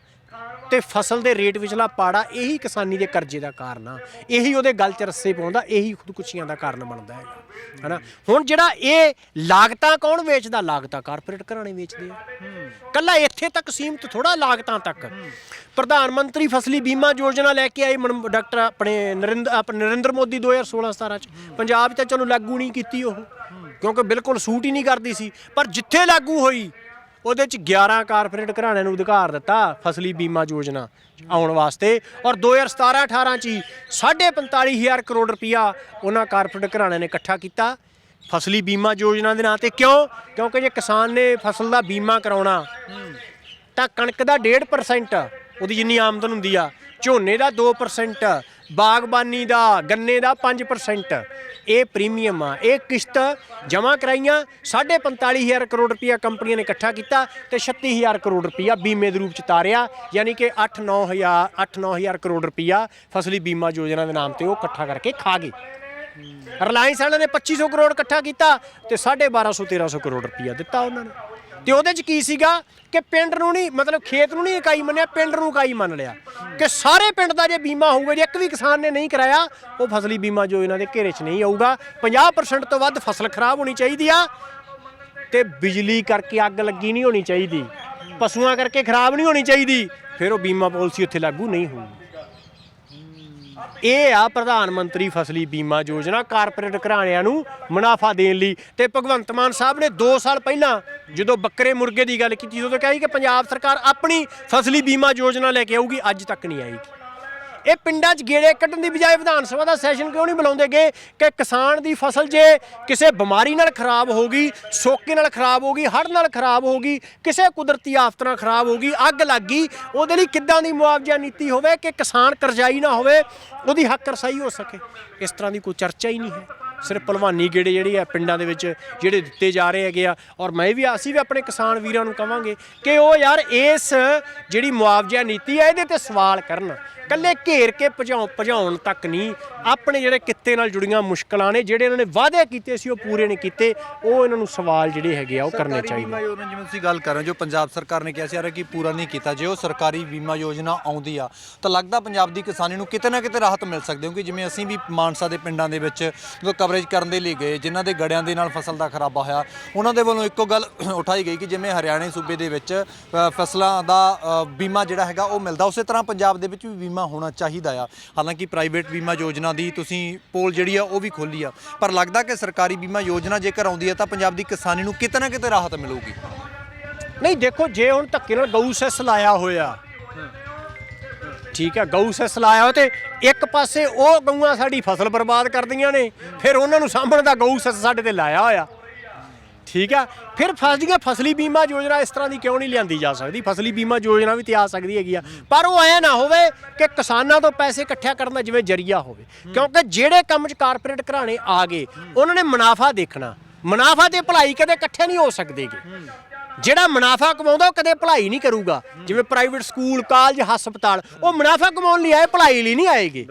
ਤੇ ਫਸਲ ਦੇ ਰੇਟ ਵਿਚਲਾ ਪਾੜਾ ਇਹੀ ਕਿਸਾਨੀ ਦੇ ਕਰਜ਼ੇ ਦਾ ਕਾਰਨ ਆ। ਇਹੀ ਉਹਦੇ ਗਲ 'ਚ ਰੱਸੇ ਪਾਉਂਦਾ, ਇਹੀ ਖੁਦਕੁਸ਼ੀਆਂ ਦਾ ਕਾਰਨ ਬਣਦਾ ਹੈਗਾ, ਹਨਾ? ਹੁਣ ਜਿਹੜਾ ਇਹ ਲਾਗਤਾਂ ਕੌਣ ਵੇਚਦਾ? ਲਾਗਤਾਂ ਕਾਰਪੋਰੇਟ ਘਰਾਣੇ ਵੇਚਦੇ ਆ। ਕੱਲਾ ਇੱਥੇ ਤੱਕ ਸੀਮਤ ਥੋੜਾ ਲਾਗਤਾਂ ਤੱਕ। ਪ੍ਰਧਾਨ ਮੰਤਰੀ ਫਸਲੀ ਬੀਮਾ ਯੋਜਨਾ ਲੈ ਕੇ ਆਏ ਮਨ- ਡਾਕਟਰ ਆਪਣੇ ਨਰਿੰਦਰ ਆਪਣੇ ਨਰਿੰਦਰ ਮੋਦੀ 2016 17 ਚ। ਪੰਜਾਬ 'ਚ ਤਾਂ ਚਲੋ ਲਾਗੂ ਨਹੀਂ ਕੀਤੀ ਉਹ। ਕਿਉਂਕਿ ਬਿਲਕੁਲ ਸੂਟ ਹੀ ਨਹੀਂ ਕਰਦੀ ਸੀ। ਪਰ ਜਿੱਥੇ ਲਾਗੂ ਹੋਈ ਉਹਦੇ ਚ 11 ਕਾਰਪੋਰੇਟ ਘਰਾਣਿਆਂ ਨੂੰ ਅਧਿਕਾਰ ਦਿੱਤਾ ਫਸਲੀ ਬੀਮਾ ਯੋਜਨਾ ਆਉਣ ਵਾਸਤੇ। ਔਰ 2017 18 ਚ ਹੀ 45000 ਕਰੋੜ ਰੁਪਇਆ ਉਹਨਾਂ ਕਾਰਪੋਰੇਟ ਘਰਾਣਿਆਂ ਨੇ ਇਕੱਠਾ ਕੀਤਾ ਫਸਲੀ ਬੀਮਾ ਯੋਜਨਾ ਦੇ ਨਾਂ ਤੇ। ਕਿਉਂ? ਕਿਉਂਕਿ ਜੇ ਕਿਸਾਨ ਨੇ ਫਸਲ ਦਾ ਬੀਮਾ ਕਰਾਉਣਾ, ਤਾਂ ਕਣਕ ਦਾ 1.5% ਉਹਦੀ ਜਿੰਨੀ ਆਮਦਨ ਹੁੰਦੀ ਆ, ਝੋਨੇ ਦਾ 2% ਬਾਗਬਾਨੀ ਦਾ ਗੰਨੇ ਦਾ 5% ਇਹ ਪ੍ਰੀਮੀਅਮ ਆ। ਇਹ ਕਿਸ਼ਤ ਜਮ੍ਹਾਂ ਕਰਾਈਆਂ 45000 ਕਰੋੜ ਰੁਪਇਆ ਕੰਪਨੀਆਂ ਨੇ ਇਕੱਠਾ ਕੀਤਾ ਤੇ 36000 ਕਰੋੜ ਰੁਪਇਆ ਬੀਮੇ ਦੇ ਰੂਪ ਚ ਤਾਰਿਆ। ਯਾਨੀ ਕਿ 8-9000 8-9000 ਕਰੋੜ ਰੁਪਇਆ ਫਸਲੀ ਬੀਮਾ ਯੋਜਨਾ ਦੇ ਨਾਮ ਤੇ ਉਹ ਇਕੱਠਾ ਕਰਕੇ ਖਾ ਗਏ। ਰਿਲਾਇੰਸ ਵਾਲਿਆਂ ਨੇ 2500 ਕਰੋੜ ਇਕੱਠਾ ਕੀਤਾ ਤੇ 1250 1300 ਕਰੋੜ ਰੁਪਇਆ ਦਿੱਤਾ ਉਹਨਾਂ ਨੇ। ਤੇ ਉਹਦੇ ਚ ਕੀ ਸੀਗਾ ਕਿ ਪਿੰਡ ਨੂੰ ਨਹੀਂ, ਮਤਲਬ ਖੇਤ ਨੂੰ ਨਹੀਂ ਇਕਾਈ ਮੰਨਿਆ, ਪਿੰਡ ਨੂੰ ਇਕਾਈ ਮੰਨ ਲਿਆ। ਕਿ ਸਾਰੇ ਪਿੰਡ ਦਾ ਜੇ ਬੀਮਾ ਹੋਊਗਾ, ਜੇ ਇੱਕ ਵੀ ਕਿਸਾਨ ਨੇ ਨਹੀਂ ਕਰਾਇਆ, ਉਹ ਫਸਲੀ ਬੀਮਾ ਯੋਜਨਾ ਦੇ ਘੇਰੇ 'ਚ ਨਹੀਂ ਆਊਗਾ। 50% ਤੋਂ ਵੱਧ ਫਸਲ ਖਰਾਬ ਹੋਣੀ ਚਾਹੀਦੀ ਆ ਤੇ ਬਿਜਲੀ ਕਰਕੇ ਅੱਗ ਲੱਗੀ ਨਹੀਂ ਹੋਣੀ ਚਾਹੀਦੀ। ਪਸ਼ੂਆਂ ਕਰਕੇ ਖਰਾਬ ਨਹੀਂ ਹੋਣੀ ਚਾਹੀਦੀ। ਫਿਰ ਉਹ ਬੀਮਾ ਪਾਲਿਸੀ ਉੱਥੇ ਲਾਗੂ ਨਹੀਂ ਹੋਊਗੀ। ਇਹ ਆ ਪ੍ਰਧਾਨ ਮੰਤਰੀ ਫਸਲੀ ਬੀਮਾ ਯੋਜਨਾ ਕਾਰਪੋਰੇਟ ਘਰਾਣਿਆਂ ਨੂੰ ਮੁਨਾਫਾ ਦੇਣ ਲਈ। ਤੇ ਭਗਵੰਤ ਮਾਨ ਸਾਹਿਬ ਨੇ 2 ਸਾਲ ਪਹਿਲਾਂ ਜਦੋਂ ਬੱਕਰੇ ਮੁਰਗੇ ਦੀ ਗੱਲ ਕੀਤੀ, ਉਦੋਂ ਕਿਹਾ ਸੀ ਕਿ ਪੰਜਾਬ ਸਰਕਾਰ ਆਪਣੀ ਫਸਲੀ ਬੀਮਾ ਯੋਜਨਾ ਲੈ ਕੇ ਆਊਗੀ, ਅੱਜ ਤੱਕ ਨਹੀਂ ਆਈ। ਇਹ ਪਿੰਡਾਂ 'ਚ ਗੇੜੇ ਕੱਢਣ ਦੀ ਬਜਾਏ ਵਿਧਾਨ ਸਭਾ ਦਾ ਸੈਸ਼ਨ ਕਿਉਂ ਨਹੀਂ ਬੁਲਾਉਂਦੇਗੇ ਕਿ ਕਿਸਾਨ ਦੀ ਫਸਲ ਜੇ ਕਿਸੇ ਬਿਮਾਰੀ ਨਾਲ ਖਰਾਬ ਹੋ ਗਈ, ਸੋਕੇ ਨਾਲ ਖਰਾਬ ਹੋ ਗਈ, ਹੜ੍ਹ ਨਾਲ ਖਰਾਬ ਹੋ ਗਈ, ਕਿਸੇ ਕੁਦਰਤੀ ਆਫਤ ਨਾਲ ਖਰਾਬ ਹੋ ਗਈ, ਅੱਗ ਲੱਗ ਗਈ, ਉਹਦੇ ਲਈ ਕਿੱਦਾਂ ਦੀ ਮੁਆਵਜ਼ਾ ਨੀਤੀ ਹੋਵੇ ਕਿ ਕਿਸਾਨ ਕਰਜ਼ਾਈ ਨਾ ਹੋਵੇ, ਉਹਦੀ ਹੱਕ ਰਸਾਈ ਹੋ ਸਕੇ? ਇਸ ਤਰ੍ਹਾਂ ਦੀ ਕੋਈ ਚਰਚਾ ਹੀ ਨਹੀਂ ਹੈ। ਸਿਰਫ ਭਲਵਾਨੀ ਗੇੜੇ ਜਿਹੜੇ ਆ ਪਿੰਡਾਂ ਦੇ ਵਿੱਚ ਜਿਹੜੇ ਦਿੱਤੇ ਜਾ ਰਹੇ ਹੈਗੇ ਆ। ਔਰ ਮੈਂ ਵੀ ਅਸੀਂ ਵੀ ਆਪਣੇ ਕਿਸਾਨ ਵੀਰਾਂ ਨੂੰ ਕਵਾਂਗੇ ਕਿ ਉਹ ਯਾਰ ਇਸ ਜਿਹੜੀ ਮੁਆਵਜ਼ਾ ਨੀਤੀ ਹੈ ਇਹਦੇ ਤੇ ਸਵਾਲ ਕਰਨ। ਕੱਲੇ ਘੇਰ ਕੇ ਭਜਾਉ ਭਜਾਉਣ ਤੱਕ ਨਹੀਂ ਆਪਣੇ ਜਿਹੜੇ ਕਿੱਤੇ ਨਾਲ ਜੁੜੀਆਂ ਮੁਸ਼ਕਲਾਂ ਨੇ ਜਿਹੜੇ ਇਹਨਾਂ ਨੇ ਵਾਅਦੇ ਕੀਤੇ ਸੀ ਉਹ ਪੂਰੇ ਨਹੀਂ ਕੀਤੇ ਉਹ ਇਹਨਾਂ ਨੂੰ ਸਵਾਲ ਜਿਹੜੇ ਹੈਗੇ ਆ ਉਹ ਕਰਨੇ ਸਰਕਾਰੀ ਚਾਹੀਦੇ। ਬੀਮਾ ਯੋਜਨਾ ਜਿਵੇਂ ਤੁਸੀਂ ਗੱਲ ਕਰ ਰਹੇ ਹੋ ਜੋ ਪੰਜਾਬ ਸਰਕਾਰ ਨੇ ਕਿਹਾ ਸੀ ਯਾਰ ਕਿ ਪੂਰਾ ਨਹੀਂ ਕੀਤਾ ਜੇ ਉਹ ਸਰਕਾਰੀ ਬੀਮਾ ਯੋਜਨਾ ਆਉਂਦੀ ਆ ਤਾਂ ਲੱਗਦਾ ਪੰਜਾਬ ਦੀ ਕਿਸਾਨੀ ਨੂੰ ਕਿਤੇ ਨਾ ਕਿਤੇ ਰਾਹਤ ਮਿਲ ਸਕਦੀ ਕਿਉਂਕਿ ਜਿਵੇਂ ਅਸੀਂ ਵੀ ਮਾਨਸਾ ਦੇ ਪਿੰਡਾਂ ਦੇ ਵਿੱਚ ਜਦੋਂ ਕਵਰੇਜ ਕਰਨ ਦੇ ਲਈ ਗਏ ਜਿਨ੍ਹਾਂ ਦੇ ਗੜਿਆਂ ਦੇ ਨਾਲ ਫਸਲ ਦਾ ਖਰਾਬਾ ਹੋਇਆ ਉਹਨਾਂ ਦੇ ਵੱਲੋਂ ਇੱਕੋ ਗੱਲ ਉਠਾਈ ਗਈ ਕਿ ਜਿਵੇਂ ਹਰਿਆਣੇ ਸੂਬੇ ਦੇ ਵਿੱਚ ਫਸਲਾਂ ਦਾ ਬੀਮਾ ਜਿਹੜਾ ਹੈਗਾ ਉਹ ਮਿਲਦਾ ਉਸੇ ਤਰ੍ਹਾਂ ਪੰਜਾਬ ਦੇ ਵਿੱਚ ਵੀ ਬੀਮਾ ਹੋਣਾ ਚਾਹੀਦਾ ਆ। ਹਾਲਾਂਕਿ ਪ੍ਰਾਈਵੇਟ ਬੀਮਾ ਯੋਜਨਾ ਦੀ ਤੁਸੀਂ ਪੋਲ ਜਿਹੜੀ ਆ, ਉਹ ਵੀ ਖੋਲੀ ਆ। ਪਰ ਲੱਗਦਾ ਕਿ ਸਰਕਾਰੀ ਬੀਮਾ ਯੋਜਨਾ ਜੇਕਰ ਆਉਂਦੀ ਹੈ ਤਾਂ ਪੰਜਾਬ ਦੀ ਕਿਸਾਨੀ ਨੂੰ ਕਿਤੇ ਨਾ ਕਿਤੇ ਰਾਹਤ ਮਿਲੂਗੀ। ਨਹੀਂ, ਦੇਖੋ, ਜੇ ਹੁਣ ਧੱਕੇ ਨਾਲ ਗਊ ਸੈਸ ਲਾਇਆ ਹੋਇਆ, ਠੀਕ ਹੈ ਗਊ ਸੈਸ ਲਾਇਆ ਹੋਇਆ ਤੇ ਇੱਕ ਪਾਸੇ ਉਹ ਗਊਆਂ ਸਾਡੀ ਫਸਲ ਬਰਬਾਦ ਕਰਦੀਆਂ ਨੇ, ਫਿਰ ਉਹਨਾਂ ਨੂੰ ਸਾਂਭਣ ਦਾ ਗਊ ਸੈਸ ਸਾਡੇ ਤੇ ਲਾਇਆ ਹੋਇਆ। ਠੀਕ ਆ। ਫਿਰ ਫਸਦੀਆਂ ਫਸਲੀ ਬੀਮਾ ਯੋਜਨਾ ਇਸ ਤਰ੍ਹਾਂ ਦੀ ਕਿਉਂ ਨਹੀਂ ਲਿਆਂਦੀ ਜਾ ਸਕਦੀ? ਫਸਲੀ ਬੀਮਾ ਯੋਜਨਾ ਵੀ ਤੇ ਆ ਸਕਦੀ ਹੈਗੀ ਆ। ਪਰ ਉਹ ਐ ਨਾ ਹੋਵੇ ਕਿ ਕਿਸਾਨਾਂ ਤੋਂ ਪੈਸੇ ਇਕੱਠਿਆ ਕਰਨ ਦਾ ਜਿਵੇਂ ਜਰੀਆ ਹੋਵੇ। ਕਿਉਂਕਿ ਜਿਹੜੇ ਕੰਮ 'ਚ ਕਾਰਪੋਰੇਟ ਘਰਾਣੇ ਆ ਗਏ, ਉਹਨਾਂ ਨੇ ਮੁਨਾਫਾ ਦੇਖਣਾ। ਮੁਨਾਫਾ ਤੇ ਭਲਾਈ ਕਦੇ ਇਕੱਠੇ ਨਹੀਂ ਹੋ ਸਕਦੇਗੇ। ਜਿਹੜਾ ਮੁਨਾਫਾ ਕਮਾਉਂਦਾ ਉਹ ਕਦੇ ਭਲਾਈ ਨਹੀਂ ਕਰੂਗਾ। ਜਿਵੇਂ ਪ੍ਰਾਈਵੇਟ ਸਕੂਲ ਕਾਲਜ ਹਸਪਤਾਲ ਉਹ ਮੁਨਾਫਾ ਕਮਾਉਣ ਲਈ ਆਏ ਭਲਾਈ ਲਈ ਨਹੀਂ ਆਏਗੇ।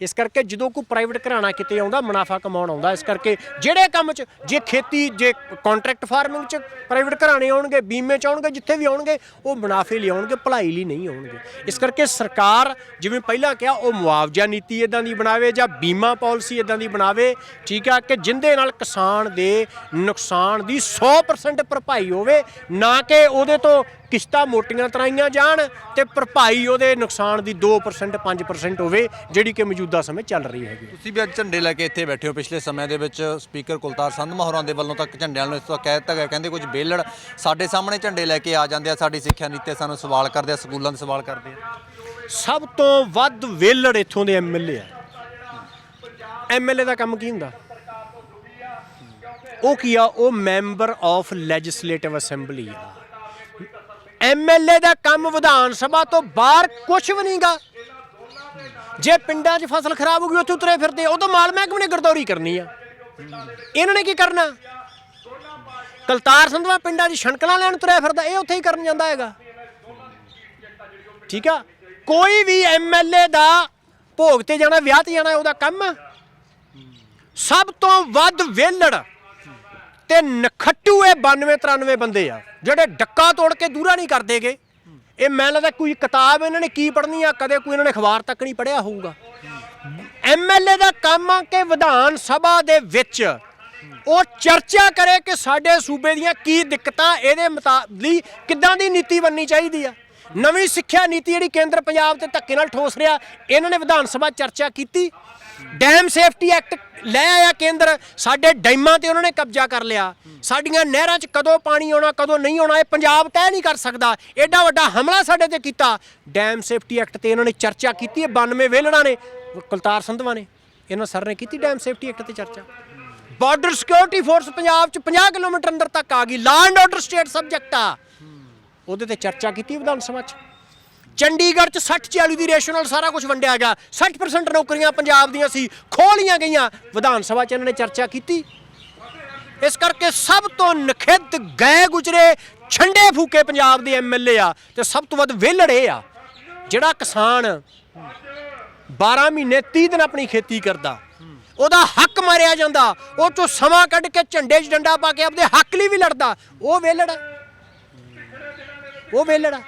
ਇਸ ਕਰਕੇ ਜਦੋਂ ਕੋਈ ਪ੍ਰਾਈਵੇਟ ਘਰਾਣਾ ਕਿਤੇ ਆਉਂਦਾ ਮੁਨਾਫਾ ਕਮਾਉਣ ਆਉਂਦਾ ਇਸ ਕਰਕੇ ਜਿਹੜੇ ਕੰਮ 'ਚ ਜੇ ਖੇਤੀ ਜੇ ਕੰਟਰੈਕਟ ਫਾਰਮਿੰਗ 'ਚ ਪ੍ਰਾਈਵੇਟ ਘਰਾਣੇ ਆਉਣਗੇ ਬੀਮੇ 'ਚ ਆਉਣਗੇ ਜਿੱਥੇ ਵੀ ਆਉਣਗੇ ਉਹ ਮੁਨਾਫੇ ਲਈ ਆਉਣਗੇ ਭਲਾਈ ਲਈ ਨਹੀਂ ਆਉਣਗੇ। ਇਸ ਕਰਕੇ ਸਰਕਾਰ ਜਿਵੇਂ ਪਹਿਲਾਂ ਕਿਹਾ ਉਹ ਮੁਆਵਜ਼ਾ ਨੀਤੀ ਇਦਾਂ ਦੀ ਬਣਾਵੇ ਜਾਂ ਬੀਮਾ ਪਾਲਿਸੀ ਇਦਾਂ ਦੀ ਬਣਾਵੇ ਠੀਕ ਆ ਕਿ ਜਿੰਦੇ ਨਾਲ ਕਿਸਾਨ ਦੇ ਨੁਕਸਾਨ ਦੀ 100% ਭਰਪਾਈ ਹੋਵੇ ਨਾ ਕਿ ਉਹਦੇ ਤੋਂ ਕਿਸ਼ਤਾਂ ਮੋਟੀਆਂ ਤਰਾਈਆਂ ਜਾਣ ਤੇ ਭਰਪਾਈ ਉਹਦੇ ਨੁਕਸਾਨ ਦੀ 2% 5% ਹੋਵੇ ਜਿਹੜੀ ਕਿ ਮੌਜੂਦਾ ਸਮੇਂ ਚੱਲ ਰਹੀ ਹੈਗੀ। ਤੁਸੀਂ ਵੀ ਅੱਜ ਝੰਡੇ ਲੈ ਕੇ ਇੱਥੇ ਬੈਠੇ ਹੋ ਪਿਛਲੇ ਸਮੇਂ ਦੇ ਵਿੱਚ ਸਪੀਕਰ ਕੁਲਤਾਰ ਸੰਧ ਮਹੋਰਾਂ ਦੇ ਵੱਲੋਂ ਤੱਕ ਝੰਡਿਆਂ ਨੂੰ ਇਸ ਤੋਂ ਕਹਿ ਦਿੱਤਾ ਗਿਆ ਕਹਿੰਦੇ ਕੁਝ ਬੇਲੜ ਸਾਡੇ ਸਾਹਮਣੇ ਝੰਡੇ ਲੈ ਕੇ ਆ ਜਾਂਦੇ ਆ ਸਾਡੀ ਸਿੱਖਿਆ ਨੀਤੀ ਤੇ ਸਾਨੂੰ ਸਵਾਲ ਕਰਦੇ ਆ ਸਕੂਲਾਂ ਦੇ ਸਵਾਲ ਕਰਦੇ ਆ। ਸਭ ਤੋਂ ਵੱਧ ਵੇਲੜ ਇੱਥੋਂ ਦੇ ਐਮਐਲਏ ਆ। ਐਮਐਲਏ ਦਾ ਕੰਮ ਕੀ ਹੁੰਦਾ? ਉਹ ਕੀ ਆ? ਉਹ ਮੈਂਬਰ ਆਫ ਲੈਜਿਸਲੇਟਿਵ ਅਸੈਂਬਲੀ ਆ। ਐਮਐਲਏ ਦਾ ਕੰਮ ਵਿਧਾਨ ਸਭਾ ਤੋਂ ਬਾਹਰ ਕੁਝ ਵੀ ਨਹੀਂਗਾ ਜੇ ਪਿੰਡਾਂ 'ਚ ਫਸਲ ਖਰਾਬ ਹੋ ਗਈ, ਉੱਥੇ ਉਤਰੇ ਫਿਰਦੇ। ਉਹ ਤਾਂ ਮਾਲ ਮਹਿਕਮੇ ਨੇ ਗਰਦੌਰੀ ਕਰਨੀ ਆ। ਇਹਨਾਂ ਨੇ ਕੀ ਕਰਨਾ? ਕਲਤਾਰ ਸੰਧਵਾ ਪਿੰਡਾਂ 'ਚ ਛਣਕਣਾ ਲੈਣ ਤੁਰਿਆ ਫਿਰਦਾ। ਇਹ ਉੱਥੇ ਹੀ ਕਰਨ ਜਾਂਦਾ ਹੈਗਾ। ਠੀਕ ਆ? ਕੋਈ ਵੀ ਐਮਐਲਏ ਦਾ ਭੋਗ ਤੇ ਜਾਣਾ, ਵਿਆਹ ਤੇ ਜਾਣਾ, ਉਹਦਾ ਕੰਮ ਸਭ ਤੋਂ ਵੱਧ ਵੇਲੜ ਤੇ ਨਖੱਟੂ ਇਹ 92 93 ਬੰਦੇ ਆ, ਜਿਹੜੇ ਡੱਕਾ ਤੋੜ ਕੇ ਦੂਰਾ ਨਹੀਂ ਕਰਦੇਗੇ। ਇਹ ਮੈਨੂੰ ਲੱਗਦਾ ਕੋਈ ਕਿਤਾਬ ਇਹਨਾਂ ਨੇ ਕੀ ਪੜ੍ਹਨੀ ਆ, ਕਦੇ ਕੋਈ ਇਹਨਾਂ ਨੇ ਅਖਬਾਰ ਤੱਕ ਨਹੀਂ ਪੜ੍ਹਿਆ ਹੋਊਗਾ। ਐਮਐਲਏ ਦਾ ਕੰਮ ਆ ਕਿ ਵਿਧਾਨ ਸਭਾ ਦੇ ਵਿੱਚ ਉਹ ਚਰਚਾ ਕਰੇ ਕਿ ਸਾਡੇ ਸੂਬੇ ਦੀਆਂ ਕੀ ਦਿੱਕਤਾਂ, ਇਹਦੇ ਮੁਤਾਬਲੀ ਕਿੱਦਾਂ ਦੀ ਨੀਤੀ ਬਣਨੀ ਚਾਹੀਦੀ ਆ। ਨਵੀਂ ਸਿੱਖਿਆ ਨੀਤੀ ਜਿਹੜੀ ਕੇਂਦਰ ਪੰਜਾਬ ਤੇ ਧੱਕੇ ਨਾਲ ਠੋਸ ਰਿਹਾ, ਇਹਨਾਂ ਨੇ ਵਿਧਾਨ ਸਭਾ ਚਰਚਾ ਕੀਤੀ। ਡੈਮ ਸੇਫਟੀ ਐਕਟ ਲੈ ਆਇਆ ਕੇਂਦਰ। ਸਾਡੇ ਡੈਮਾਂ ਤੇ ਉਹਨਾਂ ਨੇ ਕਬਜ਼ਾ ਕਰ ਲਿਆ। ਸਾਡੀਆਂ ਨਹਿਰਾਂ 'ਚ ਕਦੋਂ ਪਾਣੀ ਆਉਣਾ, ਕਦੋਂ ਨਹੀਂ ਆਉਣਾ, ਇਹ ਪੰਜਾਬ ਤੈਅ ਨਹੀਂ ਕਰ ਸਕਦਾ। ਐਡਾ ਵੱਡਾ ਹਮਲਾ ਸਾਡੇ ਤੇ ਕੀਤਾ। ਡੈਮ ਸੇਫਟੀ ਐਕਟ ਤੇ ਇਹਨਾਂ ਨੇ ਚਰਚਾ ਕੀਤੀ ਹੈ 92 ਵੇਲੜਾਂ ਨੇ, ਕੁਲਤਾਰ ਸੰਧਵਾ ਨੇ। ਇਹਨਾਂ ਸਰ ਨੇ ਕੀਤੀ ਡੈਮ ਸੇਫਟੀ ਐਕਟ ਤੇ ਚਰਚਾ। ਬਾਰਡਰ ਸਿਕਿਉਰਿਟੀ ਫੋਰਸ ਪੰਜਾਬ 'ਚ 50 ਕਿਲੋਮੀਟਰ ਅੰਦਰ ਤੱਕ ਆ ਗਈ। Law and order state subject ਆ। ਉਹਦੇ ਤੇ ਚਰਚਾ ਕੀਤੀ ਵਿਧਾਨ ਸਭਾ 'ਚ। ਚੰਡੀਗੜ੍ਹ 'ਚ 60 40 ਦੀ ਰੇਸ਼ੋ ਨਾਲ ਸਾਰਾ ਕੁਝ ਵੰਡਿਆ ਗਿਆ। 60% ਨੌਕਰੀਆਂ ਪੰਜਾਬ ਦੀਆਂ ਸੀ, ਖੋਲੀਆਂ ਗਈਆਂ। ਵਿਧਾਨ ਸਭਾ 'ਚ ਇਹਨਾਂ ਨੇ ਚਰਚਾ ਕੀਤੀ। ਇਸ ਕਰਕੇ ਸਭ ਤੋਂ ਨਖਿੱਧ ਗਏ ਗੁਜਰੇ ਛੰਡੇ ਫੂਕੇ ਪੰਜਾਬ ਦੇ ਐਮਐਲਏ ਆ ਤੇ ਸਭ ਤੋਂ ਵੱਧ ਵਿਹਲੜੇ ਆ, ਜਿਹੜਾ ਕਿਸਾਨ 12 ਮਹੀਨੇ 30 ਦਿਨ ਆਪਣੀ ਖੇਤੀ ਕਰਦਾ, ਉਹਦਾ ਹੱਕ ਮਾਰਿਆ ਜਾਂਦਾ, ਉਹ ਚੋਂ ਸਮਾਂ ਕੱਢ ਕੇ ਝੰਡੇ 'ਚ ਡੰਡਾ ਪਾ ਕੇ ਆਪਦੇ ਹੱਕ ਲਈ ਵੀ ਲੜਦਾ, ਉਹ ਵਿਹਲੜਾ ਉਹ ਵਿਹਲੜਾ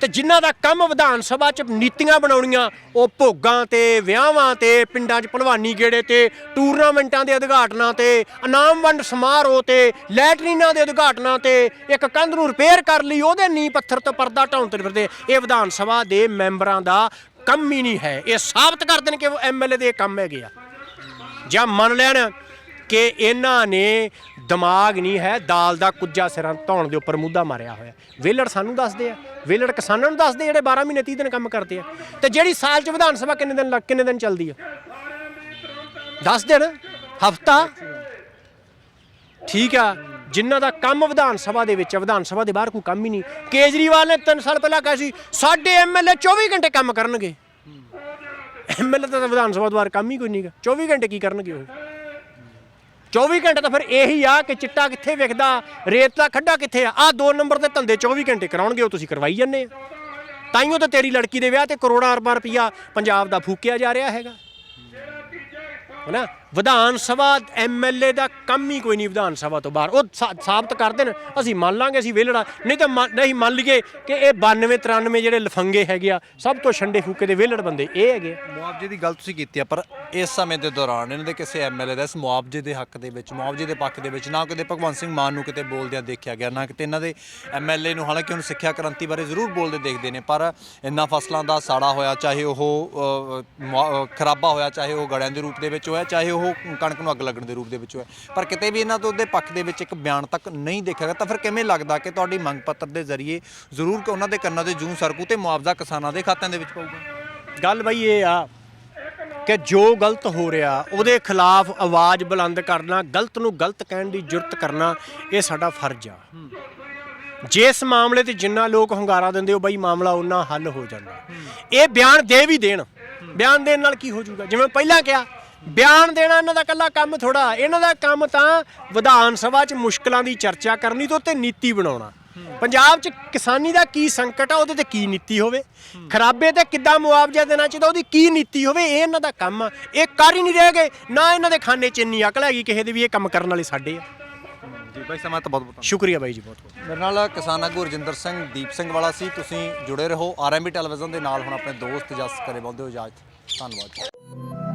ਤੇ ਜਿਨ੍ਹਾਂ ਦਾ ਕੰਮ ਵਿਧਾਨ ਸਭਾ 'ਚ ਨੀਤੀਆਂ ਬਣਾਉਣੀਆਂ, ਉਹ ਭੋਗਾਂ ਤੇ, ਵਿਆਹਾਂ ਤੇ, ਪਿੰਡਾਂ 'ਚ ਭਲਵਾਨੀ ਗੇੜੇ ਤੇ, ਟੂਰਨਾਮੈਂਟਾਂ ਦੇ ਉਦਘਾਟਨਾਂ ਤੇ ਇਨਾਮ ਵੰਡ ਸਮਾਰੋਹ ਤੇ, ਲੈਟਰੀਨਾਂ ਦੇ ਉਦਘਾਟਨਾਂ ਤੇ, ਇੱਕ ਕੰਧ ਨੂੰ ਰਿਪੇਅਰ ਕਰ ਲਈ, ਉਹਦੇ ਨੀਂਹ ਪੱਥਰ ਤੋਂ ਪਰਦਾ ਢਾਉਣ ਤੇ ਫਿਰਦੇ। ਇਹ ਵਿਧਾਨ ਸਭਾ ਦੇ ਮੈਂਬਰਾਂ ਦਾ ਕੰਮ ਹੀ ਨਹੀਂ ਹੈ। ਇਹ ਸਾਬਤ ਕਰ ਦੇਣ ਕਿ ਉਹ ਐਮਐਲਏ ਦੇ ਕੰਮ ਹੈਗੇ ਆ। ਜਾਂ ਮੰਨ ਲੈਣ ਕਿ ਇਹਨਾਂ ਨੇ ਦਿਮਾਗ ਨਹੀਂ ਹੈ, ਦਾਲ ਦਾ ਕੁੱਜਾ ਸਿਰਾਂ ਧੌਣ ਦੇ ਉੱਪਰ ਮੁੱਦਾ ਮਾਰਿਆ ਹੋਇਆ। ਵੇਲੜ ਸਾਨੂੰ ਦੱਸਦੇ ਆ। ਵੇਲੜ ਕਿਸਾਨਾਂ ਨੂੰ ਦੱਸਦੇ ਜਿਹੜੇ 12 ਮਹੀਨੇ 30 ਦਿਨ ਕੰਮ ਕਰਦੇ ਆ। ਤੇ ਜਿਹੜੀ ਸਾਲ ਚ ਵਿਧਾਨ ਸਭਾ ਕਿੰਨੇ ਦਿਨ ਲੱਗ, ਕਿੰਨੇ ਦਿਨ ਚੱਲਦੀ ਆ? ਦੱਸ ਦਿਨ ਹਫਤਾ? ਠੀਕ ਆ ਜਿਨ੍ਹਾਂ ਦਾ ਕੰਮ ਵਿਧਾਨ ਸਭਾ ਦੇ ਵਿੱਚ ਵਿਧਾਨ ਸਭਾ ਦੇ ਬਾਹਰ ਕੋਈ ਕੰਮ ਹੀ ਨਹੀਂ। ਕੇਜਰੀਵਾਲ ਨੇ 3 ਸਾਲ ਪਹਿਲਾਂ ਕਿਹਾ ਸੀ, ਸਾਡੇ ਐਮਐਲਏ 24 ਘੰਟੇ ਕੰਮ ਕਰਨਗੇ। ਐਮਐਲਏ ਤਾਂ ਵਿਧਾਨ ਸਭਾ ਦੁਆਰ ਕੰਮ ਹੀ ਕੋਈ ਨਹੀਂਗਾ 24 ਘੰਟੇ ਕੀ ਕਰਨਗੇ ਉਹ? 24 ਘੰਟੇ ਤਾਂ ਫਿਰ ਇਹੀ ਆ ਕਿ ਚਿੱਟਾ ਕਿੱਥੇ ਵਿਕਦਾ ਰੇਤ ਦਾ ਖੱਡਾ ਕਿੱਥੇ ਆ? ਆ ਦੋ ਨੰਬਰ ਦੇ ਧੰਦੇ 24 ਘੰਟੇ ਕਰਾਉਣਗੇ, ਉਹ ਤੁਸੀਂ ਕਰਵਾਈ ਜੰਨੇ ਆ ਤਾਈਓ ਤਾਂ ਤੇਰੀ ਲੜਕੀ ਦੇ ਵਿਆਹ ਤੇ ਕਰੋੜਾਂ ਅਰਬਾਂ ਰੁਪਈਆ ਪੰਜਾਬ ਦਾ ਫੂਕਿਆ ਜਾ ਰਿਹਾ ਹੈਗਾ। ਹੈਨਾ? ਵਿਧਾਨ ਸਭਾ ਐਮਐਲਏ ਦਾ ਕੰਮ ਹੀ ਕੋਈ ਨਹੀਂ ਵਿਧਾਨ ਸਭਾ ਤੋਂ ਬਾਹਰ। ਉਹ ਸਾ- ਸਾਬਤ ਕਰ ਦੇਣ ਅਸੀਂ ਮੰਨ ਲਾਂਗੇ, ਅਸੀਂ ਵਿਹਲੜਾ। ਨਹੀਂ ਤਾਂ ਮੰਨ- ਨਹੀਂ ਮੰਨ ਲਈਏ ਕਿ ਇਹ 92 93 ਜਿਹੜੇ ਲਫੰਗੇ ਹੈਗੇ ਆ, ਸਭ ਤੋਂ ਛੰਡੇ ਫੂਕੇ ਦੇ ਵਿਹਲੜ ਬੰਦੇ ਇਹ ਹੈਗੇ ਮੁਆਵਜ਼ੇ ਦੀ ਗੱਲ ਤੁਸੀਂ ਕੀਤੀ ਆ, ਪਰ ਇਸ ਸਮੇਂ ਦੇ ਦੌਰਾਨ ਇਹਨਾਂ ਦੇ ਕਿਸੇ ਐਮਐਲਏ ਦਾ ਇਸ ਮੁਆਵਜ਼ੇ ਦੇ ਹੱਕ ਦੇ ਵਿੱਚ, ਮੁਆਵਜ਼ੇ ਦੇ ਪੱਖ ਦੇ ਵਿੱਚ, ਨਾ ਕਿਤੇ ਭਗਵੰਤ ਸਿੰਘ ਮਾਨ ਨੂੰ ਕਿਤੇ ਬੋਲਦਿਆਂ ਦੇਖਿਆ ਗਿਆ, ਨਾ ਕਿਤੇ ਇਹਨਾਂ ਦੇ ਐਮਐਲਏ ਨੂੰ, ਹਾਲਾਂਕਿ ਉਹਨੂੰ ਸਿੱਖਿਆ ਕ੍ਰਾਂਤੀ ਬਾਰੇ ਜ਼ਰੂਰ ਬੋਲਦੇ ਦੇਖਦੇ ਨੇ, ਪਰ ਇੰਨਾ ਫਸਲਾਂ ਦਾ ਸਾੜਾ ਹੋਇਆ, ਚਾਹੇ ਉਹ ਖਰਾਬਾ ਹੋਇਆ, ਚਾਹੇ ਉਹ ਗੜਿਆਂ ਦੇ ਰੂਪ ਦੇ ਵਿੱਚ ਹੋਇਆ, ਚਾਹੇ ਉਹ ਕਣਕ ਨੂੰ ਅੱਗ ਲੱਗਣ ਦੇ ਰੂਪ ਦੇ ਵਿੱਚ ਹੋਇਆ। ਪਰ ਕਿਤੇ ਵੀ ਇਹਨਾਂ ਤੋਂ ਦੇ ਪੱਖ ਦੇ ਵਿੱਚ ਇੱਕ ਬਿਆਨ ਤੱਕ ਨਹੀਂ ਦੇਖਿਆ ਗਿਆ, ਤਾਂ ਫਿਰ ਕਿਵੇਂ ਲੱਗਦਾ ਕਿ ਤੁਹਾਡੀ ਮੰਗ ਪੱਤਰ ਦੇ ਜ਼ਰੀਏ ਜ਼ਰੂਰ ਕਿ ਉਹਨਾਂ ਦੇ ਕੰਨਾਂ ਦੇ ਜੂੰ ਸਰਕੂ ਤੇ ਮੁਆਵਜ਼ਾ ਕਿਸਾਨਾਂ ਦੇ ਖਾਤਿਆਂ ਦੇ ਵਿੱਚ ਪਊਗਾ? ਗੱਲ ਬਈ ਇਹ ਆ ਕਿ ਜੋ ਗਲਤ ਹੋ ਰਿਹਾ, ਉਹਦੇ ਖਿਲਾਫ ਆਵਾਜ਼ ਬੁਲੰਦ ਕਰਨਾ, ਗਲਤ ਨੂੰ ਗਲਤ ਕਹਿਣ ਦੀ ਜੁਰਤ ਕਰਨਾ, ਇਹ ਸਾਡਾ ਫਰਜ਼ ਆ। ਜਿਸ ਮਾਮਲੇ ਤੇ ਜਿੰਨਾ ਲੋਕ ਹੰਗਾਰਾ ਦਿੰਦੇ ਹੋ ਬਈ ਮਾਮਲਾ ਉਹਨਾਂ ਹੱਲ ਹੋ ਜਾਂਦਾ। ਇਹ ਬਿਆਨ ਦੇ ਵੀ ਦੇਣ। ਬਿਆਨ ਦੇਣ ਨਾਲ ਕੀ ਹੋ ਜਾਊਗਾ ਜਿਵੇਂ ਪਹਿਲਾਂ ਕਿਹਾ ਬਿਆਨ ਦੇਣਾ ਇਹਨਾਂ ਦਾ ਕੱਲਾ ਕੰਮ ਥੋੜਾ ਇਹਨਾਂ ਦਾ ਕੰਮ ਤਾਂ ਵਿਧਾਨ ਸਭਾ 'ਚ ਮੁਸ਼ਕਲਾਂ ਦੀ ਚਰਚਾ ਕਰਨੀ ਤੇ ਉੱਤੇ ਨੀਤੀ ਬਣਾਉਣਾ। ਪੰਜਾਬ 'ਚ ਕਿਸਾਨੀ ਦਾ ਕੀ ਸੰਕਟ ਆ ਉਹਦੇ ਤੇ ਕੀ ਨੀਤੀ ਹੋਵੇ? ਖਰਾਬੇ ਤੇ ਕਿੱਦਾਂ ਮੁਆਵਜ਼ਾ ਦੇਣਾ ਚਾਹੀਦਾ ਉਹਦੀ ਕੀ ਨੀਤੀ ਹੋਵੇ? ਇਹ ਇਹਨਾਂ ਦਾ ਕੰਮ ਆ। ਇਹ ਕਰ ਹੀ ਨਹੀਂ ਰਹੇਗੇ ਨਾ ਇਹਨਾਂ ਦੇ ਖਾਨੇ 'ਚ ਇੰਨੀ ਅਕਲ ਹੈਗੀ ਕਿਸੇ ਦੇ ਵੀ ਇਹ ਕੰਮ ਕਰਨ ਵਾਲੇ ਸਾਡੇ ਆ। ਜੀ ਭਾਈ ਸਮਾਂ ਤਾਂ ਬਹੁਤ ਬਹੁਤ ਸ਼ੁਕਰੀਆ ਬਾਈ ਜੀ ਬਹੁਤ ਬਹੁਤ ਮੇਰੇ ਨਾਲ ਕਿਸਾਨ ਆਗੂ ਰਜਿੰਦਰ ਸਿੰਘ ਦੀਪ ਸਿੰਘ ਵਾਲਾ ਸੀ। ਤੁਸੀਂ ਜੁੜੇ ਰਹੋ ਆਰਐਮਬੀ ਟੈਲੀਵਿਜ਼ਨ ਦੇ ਨਾਲ। ਹੁਣ ਆਪਣੇ ਦੋਸਤ ਜਸ ਕਰੇ ਬੰਦੇ ਹੋ ਇਜਾਜ਼ਤ। ਧੰਨਵਾਦ ਜੀ।